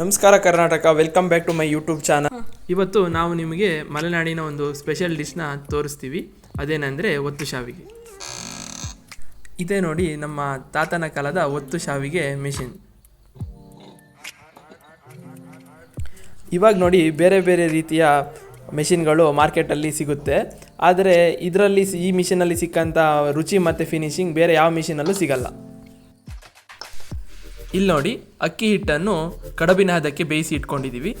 ನಮಸ್ಕಾರ Karnataka welcome back to my YouTube channel ಇವತ್ತು ನಾವು ನಿಮಗೆ ಮಲೆನಾಡಿನ ಒಂದು ಸ್ಪೆಷಲ್ ಡಿಶ್ನ ತೋರಿಸ್ತೀವಿ. ಅದೇನೆಂದರೆ ಒತ್ತು ಶಾವಿಗೆ. ಇದೇ ನೋಡಿ ನಮ್ಮ ತಾತನ ಕಾಲದ ಒತ್ತು ಶಾವಿಗೆ ಮಿಷಿನ್ ಇವಾಗ ನೋಡಿ ಬೇರೆ ಬೇರೆ ರೀತಿಯ ಮೆಷಿನ್ಗಳು ಮಾರ್ಕೆಟಲ್ಲಿ ಸಿಗುತ್ತೆ. ಆದರೆ ಇದರಲ್ಲಿ ಈ ಮಿಷಿನಲ್ಲಿ ಸಿಕ್ಕಂಥ ರುಚಿ ಮತ್ತು ಫಿನಿಶಿಂಗ್ ಬೇರೆ ಯಾವ ಮಿಷಿನಲ್ಲೂ ಸಿಗಲ್ಲ. ಇಲ್ಲಿ ನೋಡಿ, ಅಕ್ಕಿ ಹಿಟ್ಟನ್ನು ಕಡಬಿನ ಹದಕ್ಕೆ ಬೇಯಿಸಿ ಇಟ್ಕೊಂಡಿದ್ದೀವಿ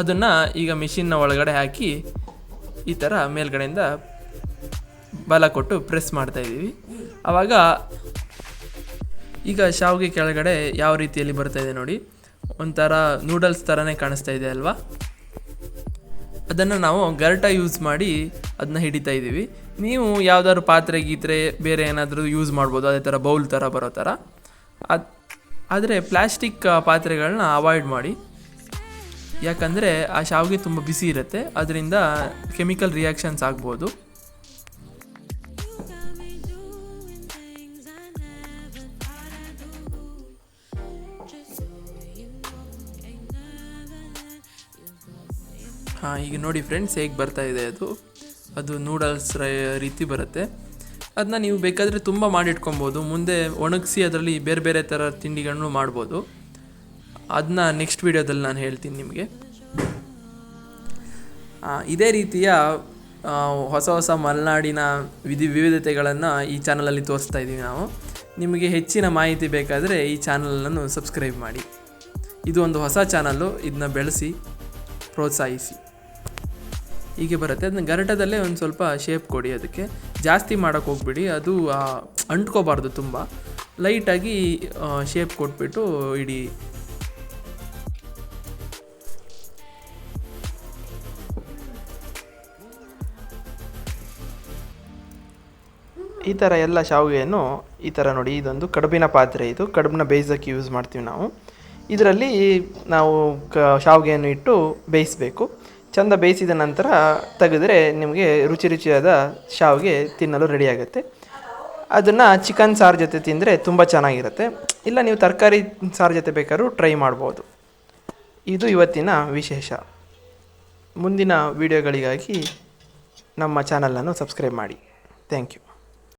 ಅದನ್ನು ಈಗ ಮಿಷಿನ್ನ ಒಳಗಡೆ ಹಾಕಿ ಈ ಥರ ಮೇಲ್ಗಡೆಯಿಂದ ಬಲ ಕೊಟ್ಟು ಪ್ರೆಸ್ ಮಾಡ್ತಾ ಇದ್ದೀವಿ ಆವಾಗ ಈಗ ಶಾವಿಗೆ ಕೆಳಗಡೆ ಯಾವ ರೀತಿಯಲ್ಲಿ ಬರ್ತಾ ಇದೆ ನೋಡಿ, ಒಂಥರ ನೂಡಲ್ಸ್ ಥರನೇ ಕಾಣಿಸ್ತಾ ಇದೆ ಅಲ್ವಾ? ಅದನ್ನು ನಾವು ಗರಟ ಯೂಸ್ ಮಾಡಿ ಅದನ್ನ ಹಿಡಿತಾ ಇದ್ದೀವಿ ನೀವು ಯಾವ್ದಾದ್ರು ಪಾತ್ರೆ ಗೀತ್ರೆ ಬೇರೆ ಏನಾದರೂ ಯೂಸ್ ಮಾಡ್ಬೋದು, ಅದೇ ಥರ ಬೌಲ್ ಥರ ಬರೋ ಥರ ಅದು ಆದರೆ ಪ್ಲಾಸ್ಟಿಕ್ ಪಾತ್ರೆಗಳನ್ನ ಅವಾಯ್ಡ್ ಮಾಡಿ. ಯಾಕಂದರೆ ಆ ಶಾವಿಗೆ ತುಂಬ ಬಿಸಿ ಇರುತ್ತೆ. ಅದರಿಂದ ಕೆಮಿಕಲ್ ರಿಯಾಕ್ಷನ್ಸ್ ಆಗ್ಬೋದು. ಹಾಂ, ಈಗ ನೋಡಿ ಫ್ರೆಂಡ್ಸ್ ಹೇಗೆ ಬರ್ತಾ ಇದೆ ಅದು. ಅದು ನೂಡಲ್ಸ್ ರೀತಿ ಬರುತ್ತೆ. ಅದನ್ನ ನೀವು ಬೇಕಾದರೆ ತುಂಬ ಮಾಡಿಟ್ಕೊಬೋದು. ಮುಂದೆ ಒಣಗಿಸಿ ಅದರಲ್ಲಿ ಬೇರೆ ಬೇರೆ ಥರ ತಿಂಡಿಗಳನ್ನು ಮಾಡ್ಬೋದು. ಅದನ್ನ ನೆಕ್ಸ್ಟ್ ವೀಡಿಯೋದಲ್ಲಿ ನಾನು ಹೇಳ್ತೀನಿ ನಿಮಗೆ. ಇದೇ ರೀತಿಯ ಹೊಸ ಹೊಸ ಮಲೆನಾಡಿನ ವಿಧಿ, ವಿವಿಧತೆಗಳನ್ನು ಈ ಚಾನಲಲ್ಲಿ ತೋರಿಸ್ತಾ ಇದ್ದೀವಿ ನಾವು. ನಿಮಗೆ ಹೆಚ್ಚಿನ ಮಾಹಿತಿ ಬೇಕಾದರೆ ಈ ಚಾನಲನ್ನು ಸಬ್ಸ್ಕ್ರೈಬ್ ಮಾಡಿ. ಇದು ಒಂದು ಹೊಸ ಚಾನಲ್ಲು ಇದನ್ನ ಬೆಳೆಸಿ, ಪ್ರೋತ್ಸಾಹಿಸಿ. ಹೀಗೆ ಬರುತ್ತೆ. ಅದನ್ನ ಗರಟದಲ್ಲೇ ಒಂದು ಸ್ವಲ್ಪ ಶೇಪ್ ಕೊಡಿ ಅದಕ್ಕೆ. ಜಾಸ್ತಿ ಮಾಡೋಕ್ಕೆ ಹೋಗ್ಬಿಡಿ. ಅದು ಅಂಟ್ಕೋಬಾರ್ದು ತುಂಬ. ಲೈಟಾಗಿ ಶೇಪ್ ಕೊಟ್ಬಿಟ್ಟು ಇಡೀ. ಈ ಥರ ಎಲ್ಲ ಶಾವಿಗೆಯನ್ನು ಈ ಥರ ನೋಡಿ. ಇದೊಂದು ಕಡುಬಿನ ಪಾತ್ರೆ ಇದು. ಕಡುಬನ್ನ ಬೇಯಿಸೋಕ್ಕೆ ಯೂಸ್ ಮಾಡ್ತೀವಿ ನಾವು. ಇದರಲ್ಲಿ ನಾವು ಕ, ಶಾವಿಗೆಯನ್ನು ಇಟ್ಟು ಬೇಯಿಸಬೇಕು. ಚಂದ ಬೇಯಿಸಿದ ನಂತರ ತೆಗೆದರೆ ನಿಮಗೆ ರುಚಿ ರುಚಿಯಾದ ಶಾವಿಗೆ ತಿನ್ನಲು ರೆಡಿ ಆಗುತ್ತೆ. ಅದನ್ನು ಚಿಕನ್ ಸಾರು ಜೊತೆ ತಿಂದರೆ ತುಂಬ ಚೆನ್ನಾಗಿರುತ್ತೆ. ಇಲ್ಲ ನೀವು ತರಕಾರಿ ಸಾರು ಜೊತೆ ಬೇಕಾದ್ರೂ ಟ್ರೈ ಮಾಡ್ಬೋದು. ಇದು ಇವತ್ತಿನ ವಿಶೇಷ. ಮುಂದಿನ ವೀಡಿಯೋಗಳಿಗಾಗಿ ನಮ್ಮ ಚಾನಲನ್ನು ಸಬ್ಸ್ಕ್ರೈಬ್ ಮಾಡಿ. Thank you